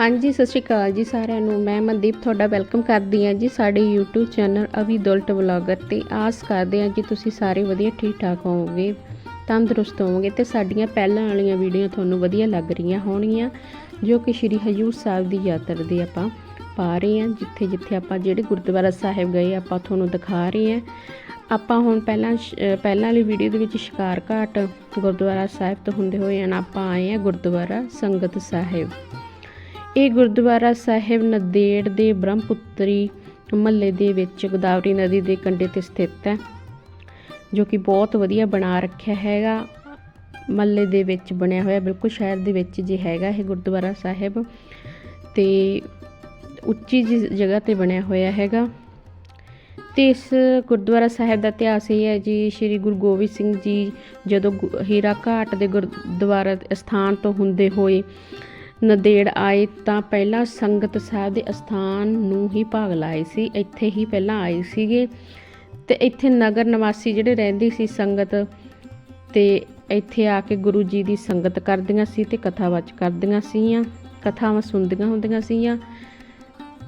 ਹਾਂਜੀ, ਸਤਿ ਸ਼੍ਰੀ ਅਕਾਲ ਜੀ ਸਾਰਿਆਂ ਨੂੰ। ਮੈਂ ਮਨਦੀਪ ਤੁਹਾਡਾ ਵੈਲਕਮ ਕਰਦੀ ਹਾਂ ਜੀ ਸਾਡੇ YouTube channel Avi Dult vlogger ਤੇ। ਆਸ ਕਰਦੇ ਹਾਂ ਕਿ ਤੁਸੀਂ ਸਾਰੇ ਵਧੀਆ ਠੀਕ ਠਾਕ ਹੋਵੋਗੇ, ਤੰਦਰੁਸਤ ਹੋਵੋਗੇ ਤੇ ਸਾਡੀਆਂ ਪਹਿਲਾਂ ਵਾਲੀਆਂ ਵੀਡੀਓ ਤੁਹਾਨੂੰ ਵਧੀਆ ਲੱਗ ਰਹੀਆਂ ਹੋਣਗੀਆਂ, ਜੋ ਕਿ ਸ਼੍ਰੀ ਹਜੂਰ ਸਾਹਿਬ ਦੀ ਯਾਤਰਾ ਦੇ ਆਪਾਂ ਪਾ ਰਹੇ ਹਾਂ। ਜਿੱਥੇ ਜਿੱਥੇ ਆਪਾਂ ਜਿਹੜੇ ਗੁਰਦੁਆਰਾ ਸਾਹਿਬ ਗਏ, ਆਪਾਂ ਤੁਹਾਨੂੰ ਦਿਖਾ ਰਹੇ ਹਾਂ। ਆਪਾਂ ਹੁਣ ਪਹਿਲਾਂ ਸ਼- ਪਹਿਲਾਂ ਵਾਲੀ ਵੀਡੀਓ ਦੇ ਵਿੱਚ ਸ਼ਿਕਾਰ ਘਾਟ ਗੁਰਦੁਆਰਾ ਸਾਹਿਬ ਤੋਂ ਹੁੰਦੇ ਹੋਏ ਹਨ ਆਪਾਂ ਆਏ ਹਾਂ ਗੁਰਦੁਆਰਾ ਸੰਗਤ ਸਾਹਿਬ। ਇਹ ਗੁਰਦੁਆਰਾ ਸਾਹਿਬ ਨੰਦੇੜ ਦੇ ਬ੍ਰਹਮਪੁੱਤਰੀ ਮਹੱਲੇ ਦੇ ਵਿੱਚ ਗੋਦਾਵਰੀ ਨਦੀ ਦੇ ਕੰਢੇ ਤੇ ਸਥਿਤ ਹੈ, ਜੋ ਕਿ ਬਹੁਤ ਵਧੀਆ ਬਣਾ ਰੱਖਿਆ ਹੈਗਾ। ਮਹੱਲੇ ਦੇ ਵਿੱਚ ਬਣਿਆ ਹੋਇਆ, ਬਿਲਕੁਲ ਸ਼ਹਿਰ ਦੇ ਵਿੱਚ ਜੇ ਹੈਗਾ ਇਹ ਗੁਰਦੁਆਰਾ ਸਾਹਿਬ, ਤੇ ਉੱਚੀ ਜਿਹੀ ਜਗ੍ਹਾ ਤੇ ਬਣਿਆ ਹੋਇਆ ਹੈਗਾ। ਤੇ ਇਸ ਗੁਰਦੁਆਰਾ ਸਾਹਿਬ ਦਾ ਇਤਿਹਾਸ ਇਹ ਹੈ ਜੀ, ਸ੍ਰੀ ਗੁਰੂ ਗੋਬਿੰਦ ਸਿੰਘ ਜੀ ਜਦੋਂ ਗੁ- ਹੀਰਾ ਘਾਟ ਦੇ ਗੁਰਦੁਆਰਾ ਸਥਾਨ ਤੋਂ ਹੁੰਦੇ ਹੋਏ ਨੰਦੇੜ ਆਏ ਤਾਂ ਪਹਿਲਾਂ ਸੰਗਤ ਸਾਹਿਬ ਦੇ ਅਸਥਾਨ ਨੂੰ ਹੀ ਭਾਗ ਲਾਏ ਸੀ, ਇੱਥੇ ਹੀ ਪਹਿਲਾਂ ਆਏ ਸੀਗੇ। ਤੇ ਇੱਥੇ ਨਗਰ ਨਿਵਾਸੀ ਜਿਹੜੇ ਰਹਿੰਦੀ ਸੀ ਸੰਗਤ, ਤੇ ਇੱਥੇ ਆ ਕੇ ਗੁਰੂ ਜੀ ਦੀ ਸੰਗਤ ਕਰਦੀਆਂ ਸੀ ਤੇ ਕਥਾਵਾਚ ਕਰਦੀਆਂ ਸੀਆਂ, ਕਥਾਵਾਂ ਸੁਣਦੀਆਂ ਹੁੰਦੀਆਂ ਸੀਆਂ।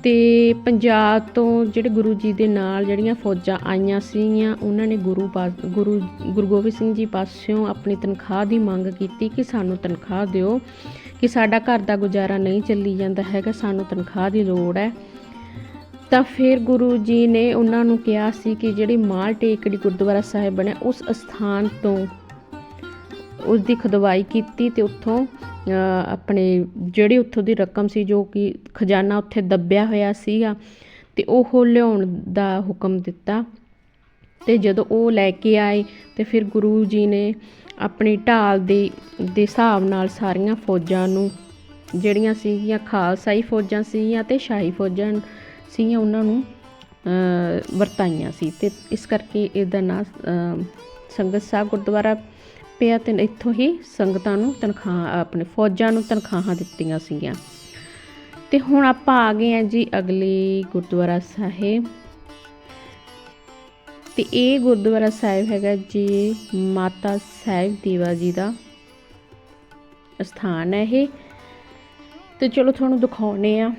ਤੇ ਪੰਜਾਬ ਤੋਂ ਜਿਹੜੇ ਗੁਰੂ ਜੀ ਦੇ ਨਾਲ ਜਿਹੜੀਆਂ ਫੌਜਾਂ ਆਈਆਂ ਸੀਗੀਆਂ, ਉਹਨਾਂ ਨੇ ਗੁਰੂ ਪਾ- ਗੁਰੂ ਗੁਰੂ ਗੋਬਿੰਦ ਸਿੰਘ ਜੀ ਪਾਸਿਓਂ ਆਪਣੀ ਤਨਖਾਹ ਦੀ ਮੰਗ ਕੀਤੀ ਕਿ ਸਾਨੂੰ ਤਨਖਾਹ ਦਿਓ, ਕਿ ਸਾਡਾ ਘਰ ਦਾ ਗੁਜ਼ਾਰਾ ਨਹੀਂ ਚੱਲੀ ਜਾਂਦਾ ਹੈਗਾ, ਸਾਨੂੰ ਤਨਖਾਹ ਦੀ ਲੋੜ ਹੈ। ਤਾਂ ਫਿਰ ਗੁਰੂ ਜੀ ਨੇ ਉਹਨਾਂ ਨੂੰ ਕਿਹਾ ਸੀ ਕਿ ਜਿਹੜੀ ਮਾਲ ਟੇਕੜੀ ਗੁਰਦੁਆਰਾ ਸਾਹਿਬ ਬਣਿਆ, ਉਸ ਸਥਾਨ ਤੋਂ ਉਸ ਦੀ ਖੁਦਵਾਈ ਕੀਤੀ ਤੇ ਉੱਥੋਂ ਆਪਣੇ ਜਿਹੜੀ ਉੱਥੋਂ ਦੀ ਰਕਮ ਸੀ ਜੋ ਕਿ ਖਜ਼ਾਨਾ ਉੱਥੇ ਦੱਬਿਆ ਹੋਇਆ ਸੀਗਾ, ਤੇ ਉਹ ਲਿਆਉਣ ਦਾ ਹੁਕਮ ਦਿੱਤਾ। ਤੇ ਜਦੋਂ ਉਹ ਲੈ ਕੇ ਆਏ, ਤੇ ਫਿਰ ਗੁਰੂ ਜੀ ਨੇ ਆਪਣੀ ਢਾਲ ਦੇ ਦੇ ਹਿਸਾਬ ਨਾਲ ਸਾਰੀਆਂ ਫੌਜਾਂ ਨੂੰ, ਜਿਹੜੀਆਂ ਸੀਗੀਆਂ ਖਾਲਸਾਈ ਫੌਜਾਂ ਸੀਗੀਆਂ ਤੇ ਸ਼ਾਹੀ ਫੌਜਾਂ ਸੀਗੀਆਂ, ਉਹਨਾਂ ਨੂੰ ਵਰਤਾਈਆਂ ਸੀ। ਤੇ ਇਸ ਕਰਕੇ ਇਹਦਾ ਨਾਂ ਸੰਗਤ ਸਾਹਿਬ ਗੁਰਦੁਆਰਾ ਪਿਆ ਤੇ ਇੱਥੋਂ ਹੀ ਸੰਗਤਾਂ ਨੂੰ ਤਨਖਾਹ, ਆਪਣੇ ਫੌਜਾਂ ਨੂੰ ਤਨਖਾਹਾਂ ਦਿੱਤੀਆਂ ਸੀਗੀਆਂ। ਤੇ ਹੁਣ ਆਪਾਂ ਆ ਗਏ ਹਾਂ ਜੀ ਅਗਲੇ ਗੁਰਦੁਆਰਾ ਸਾਹਿਬ। ਤੇ ਇਹ ਗੁਰਦੁਆਰਾ ਸਾਹਿਬ ਹੈਗਾ ਜੀ ਮਾਤਾ ਸਾਹਿਬ ਦੇਵਾ ਜੀ ਦਾ ਸਥਾਨ ਹੈ ਇਹ। ਤੇ ਚਲੋ ਤੁਹਾਨੂੰ ਦਿਖਾਉਨੇ ਆ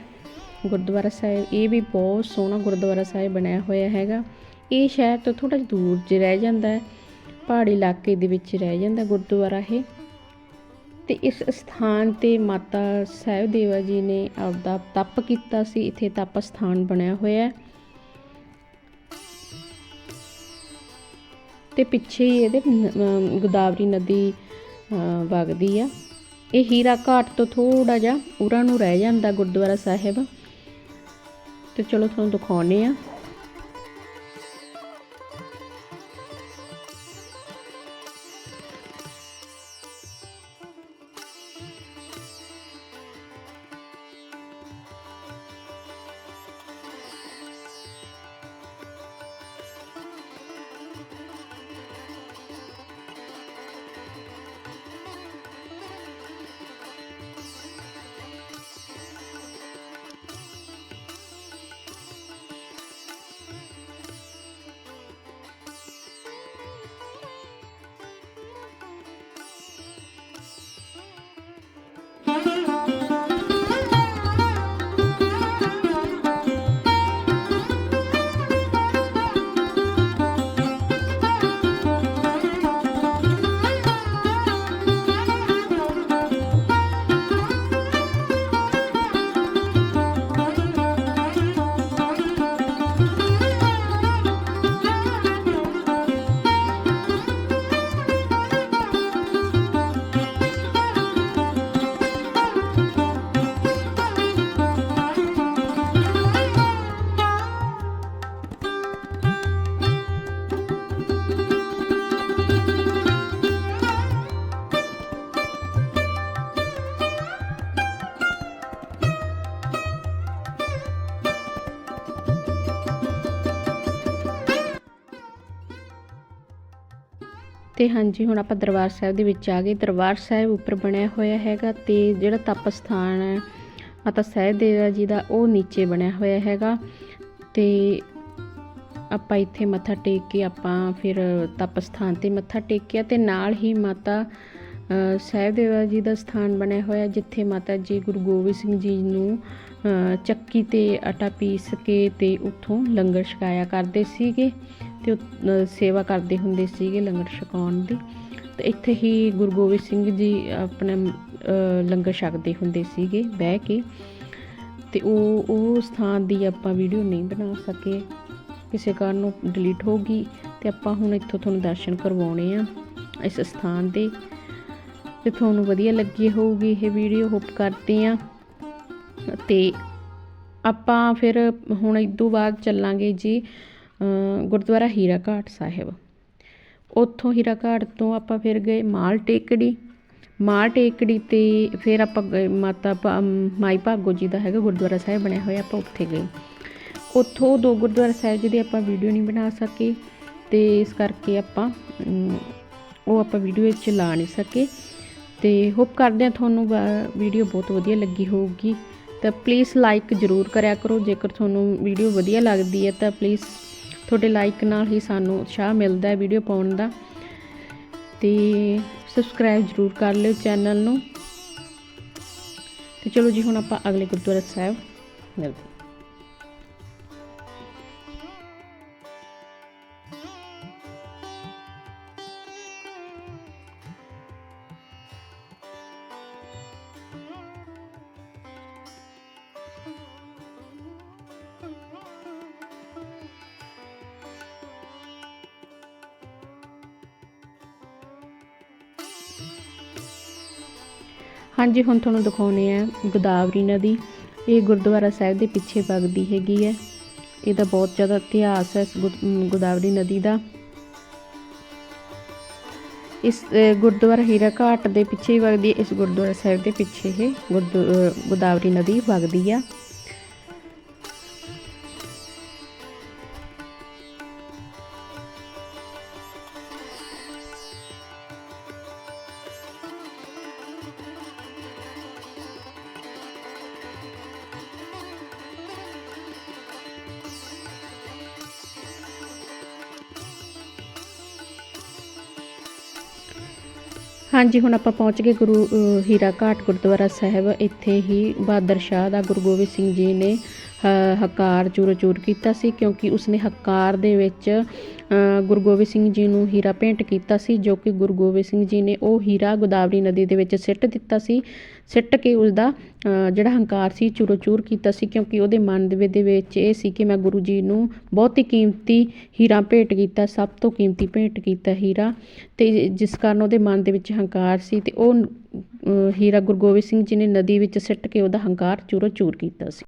ਗੁਰਦੁਆਰਾ ਸਾਹਿਬ, ਇਹ ਵੀ ਬਹੁਤ ਸੋਹਣਾ ਗੁਰਦੁਆਰਾ ਸਾਹਿਬ ਬਣਿਆ ਹੋਇਆ ਹੈਗਾ। ਇਹ ਸ਼ਹਿਰ ਤੋਂ ਥੋੜਾ ਦੂਰ 'ਚ ਰਹਿ ਜਾਂਦਾ ਹੈ। ਪਹਾੜੀ ਇਲਾਕੇ ਦੇ ਵਿੱਚ ਰਹਿ ਜਾਂਦਾ ਗੁਰਦੁਆਰਾ ਇਹ। ਤੇ ਇਸ ਸਥਾਨ ਤੇ ਮਾਤਾ ਸਾਹਿਬ ਦੇਵਾ ਜੀ ਨੇ ਆਪਦਾ ਤਪ ਕੀਤਾ ਸੀ। ਇੱਥੇ ਤਪ ਸਥਾਨ ਬਣਿਆ ਹੋਇਆ ਹੈ। ਤੇ ਪਿੱਛੇ ਹੀ ਇਹਦੇ ਗੋਦਾਵਰੀ ਨਦੀ ਵਗਦੀ ਆ। ਇਹ ਹੀਰਾ ਘਾਟ ਤੋਂ ਥੋੜਾ ਜਿਹਾ ਉਰਾਂ ਨੂੰ ਰਹਿ ਜਾਂਦਾ ਗੁਰਦੁਆਰਾ ਸਾਹਿਬ। ਤੇ ਚਲੋ ਤੁਹਾਨੂੰ ਦਿਖਾਉਨੇ ਆ ਤੇ ਹਾਂਜੀ ਹੁਣ ਆਪਾਂ ਦਰਬਾਰ ਸਾਹਿਬ ਦੇ ਵਿੱਚ ਆ ਗਏ। ਦਰਬਾਰ ਸਾਹਿਬ ਉੱਪਰ ਬਣਿਆ ਹੋਇਆ ਹੈਗਾ ਤੇ ਜਿਹੜਾ ਤਪ ਸਥਾਨ ਹੈ ਮਾਤਾ ਸਾਹਿਬਦੇਵਾ ਜੀ ਦਾ ਉਹ ਨੀਚੇ ਬਣਿਆ ਹੋਇਆ ਹੈਗਾ। ਤੇ ਆਪਾਂ ਇੱਥੇ ਮੱਥਾ ਟੇਕ ਕੇ ਆਪਾਂ ਫਿਰ ਤਪ ਸਥਾਨ ਤੇ ਮੱਥਾ ਟੇਕਿਆ ਤੇ ਨਾਲ ਹੀ ਮਾਤਾ ਅ, ਸਹਿਬਦੇਵਾ ਜੀ ਦਾ ਸਥਾਨ ਬਣਿਆ ਹੋਇਆ ਜਿੱਥੇ ਮਾਤਾ ਜੀ ਗੁਰੂ ਗੋਬਿੰਦ ਸਿੰਘ ਜੀ ਨੂੰ ਚੱਕੀ ਤੇ ਆਟਾ ਪੀਸ ਕੇ ਤੇ ਉੱਥੋਂ ਲੰਗਰ ਛਕਾਇਆ ਕਰਦੇ ਸੀਗੇ। ਤੇ ਸੇਵਾ ਕਰਦੇ ਹੁੰਦੇ ਸੀਗੇ ਲੰਗਰ ਛਕਾਉਣ ਦੀ। ਤੇ ਇੱਥੇ ਹੀ ਗੁਰੂ ਗੋਬਿੰਦ ਸਿੰਘ ਜੀ ਆਪਣੇ ਲੰਗਰ ਛਕਦੇ ਹੁੰਦੇ ਸੀਗੇ ਬਹਿ ਕੇ। ਤੇ ਉਹ ਉਹ ਸਥਾਨ ਦੀ ਆਪਾਂ ਵੀਡੀਓ ਨਹੀਂ ਬਣਾ ਸਕੇ। ਕਿਸੇ ਕਾਰਨ ਉਹ ਡਿਲੀਟ ਹੋ ਗਈ ਤੇ ਆਪਾਂ ਹੁਣ ਇੱਥੋਂ ਤੁਹਾਨੂੰ ਦਰਸ਼ਨ ਕਰਵਾਉਣੇ ਆ ਇਸ ਸਥਾਨ ਦੇ। ਤੇ ਤੁਹਾਨੂੰ ਵਧੀਆ ਲੱਗੀ ਹੋਊਗੀ ਇਹ ਵੀਡੀਓ ਹੋਪ ਕਰਦੇ ਆ। ਤੇ ਆਪਾਂ ਫਿਰ ਹੁਣ ਇਸ ਤੋਂ ਬਾਅਦ ਚੱਲਾਂਗੇ ਜੀ। ਗੁਰਦੁਆਰਾ ਹੀਰਾ ਘਾਟ ਸਾਹਿਬ। ਉੱਥੋਂ ਹੀਰਾ ਘਾਟ ਤੋਂ ਆਪਾਂ ਫਿਰ ਗਏ ਮਾਲ ਟੇਕੜੀ। ਮਾਲ ਟੇਕੜੀ ਤੇ ਫਿਰ ਆਪਾਂ ਗਏ ਮਾਤਾ ਭਾ- ਮਾਈ ਭਾਗੋ ਜੀ ਦਾ ਹੈਗਾ ਗੁਰਦੁਆਰਾ ਸਾਹਿਬ ਬਣਿਆ ਹੋਇਆ, ਆਪਾਂ ਉੱਥੇ ਗਏ। ਉੱਥੋਂ ਦੋ ਗੁਰਦੁਆਰਾ ਸਾਹਿਬ ਜੀ ਦੀ ਆਪਾਂ ਵੀਡੀਓ ਨਹੀਂ ਬਣਾ ਸਕੇ ਤੇ ਇਸ ਕਰਕੇ ਆਪਾਂ ਉਹ ਆਪਾਂ ਵੀਡੀਓ ਵਿੱਚ ਲਾ ਨਹੀਂ ਸਕੇ। ਤੇ ਹੋਪ ਕਰਦੇ ਆ ਤੁਹਾਨੂੰ ਵੀਡੀਓ ਬਹੁਤ ਵਧੀਆ ਲੱਗੀ ਹੋਊਗੀ। ਤਾਂ ਪਲੀਜ਼ ਲਾਈਕ ਜ਼ਰੂਰ ਕਰਿਆ ਕਰੋ, ਜੇਕਰ ਤੁਹਾਨੂੰ ਵੀਡੀਓ ਵਧੀਆ ਲੱਗਦੀ ਹੈ ਤਾਂ ਪਲੀਜ਼ ਤੁਹਾਡੇ ਲਾਈਕ ਨਾਲ ਹੀ ਸਾਨੂੰ ਉਤਸ਼ਾਹ ਮਿਲਦਾ ਹੈ ਵੀਡੀਓ ਪਾਉਣ ਦਾ। ਤੇ ਸਬਸਕ੍ਰਾਈਬ ਜ਼ਰੂਰ ਕਰ ਲਿਓ ਚੈਨਲ ਨੂੰ। ਤੇ ਚਲੋ ਜੀ, ਹੁਣ ਆਪਾਂ ਅਗਲੇ ਗੁਰਦੁਆਰਾ ਸਾਹਿਬ ਮਿਲਦੇ ਹਾਂਜੀ, ਹੁਣ ਤੁਹਾਨੂੰ ਦਿਖਾਉਣੇ ਆ ਗੋਦਾਵਰੀ ਨਦੀ। ਇਹ ਗੁਰਦੁਆਰਾ ਸਾਹਿਬ ਦੇ ਪਿੱਛੇ ਵਗਦੀ ਹੈਗੀ ਹੈ। ਇਹਦਾ ਬਹੁਤ ਜ਼ਿਆਦਾ ਇਤਿਹਾਸ ਹੈ ਇਸ ਗੁਰ- ਗੋਦਾਵਰੀ ਨਦੀ ਦਾ। ਇਸ ਗੁਰਦੁਆਰਾ ਹੀਰਾ ਘਾਟ ਦੇ ਪਿੱਛੇ ਹੀ ਵਗਦੀ ਇਸ ਗੁਰਦੁਆਰਾ ਸਾਹਿਬ ਦੇ ਪਿੱਛੇ ਇਹ ਗੁਰਦੁ- ਗੋਦਾਵਰੀ ਨਦੀ ਵਗਦੀ ਆ। ਹਾਂਜੀ, ਹੁਣ ਆਪਾਂ ਪਹੁੰਚ ਗਏ ਗੁਰੂ ਹੀਰਾ ਘਾਟ ਗੁਰਦੁਆਰਾ ਸਾਹਿਬ। ਇੱਥੇ ਹੀ ਬਹਾਦਰ ਸ਼ਾਹ ਦਾ ਗੁਰੂ ਗੋਬਿੰਦ ਸਿੰਘ ਜੀ ਨੇ ਹ- ਹਕਾਰ ਚੂਰ ਚੂਰ ਕੀਤਾ ਸੀ ਕਿਉਂਕਿ ਉਸਨੇ ਹਕਾਰ ਦੇ ਵਿੱਚ ਗੁਰੂ ਗੋਬਿੰਦ ਸਿੰਘ ਜੀ ਨੂੰ ਹੀਰਾ ਭੇਂਟ ਕੀਤਾ ਸੀ, ਜੋ ਕਿ ਗੁਰੂ ਗੋਬਿੰਦ ਸਿੰਘ ਜੀ ਨੇ ਉਹ ਹੀਰਾ ਗੋਦਾਵਰੀ ਨਦੀ ਦੇ ਵਿੱਚ ਸਿੱਟ ਦਿੱਤਾ ਸੀ। ਸਿੱਟ ਕੇ ਉਸਦਾ ਅ, ਜਿਹੜਾ ਹੰਕਾਰ ਸੀ ਚੂਰੋ ਚੂਰ ਕੀਤਾ ਸੀ ਕਿਉਂਕਿ ਉਹਦੇ ਮਨ ਦੇ ਵਿੱਚ- ਇਹ ਸੀ ਕਿ ਮੈਂ ਗੁਰੂ ਜੀ ਨੂੰ ਬਹੁਤ ਹੀ ਕੀਮਤੀ ਹੀਰਾ ਭੇਟ ਕੀਤਾ ਸਭ ਤੋਂ ਕੀਮਤੀ ਭੇਟ ਕੀਤਾ ਹੀਰਾ। ਤੇ ਜਿਸ ਕਾਰਨ ਉਹਦੇ ਮਨ ਦੇ ਵਿੱਚ ਹੰਕਾਰ ਸੀ ਤੇ ਉਹ ਹੀਰਾ ਗੁਰੂ ਗੋਬਿੰਦ ਸਿੰਘ ਜੀ ਨੇ ਨਦੀ ਵਿੱਚ ਸਿੱਟ ਕੇ ਉਹਦਾ ਹੰਕਾਰ ਚੂਰੋ ਚੂਰ ਕੀਤਾ ਸੀ।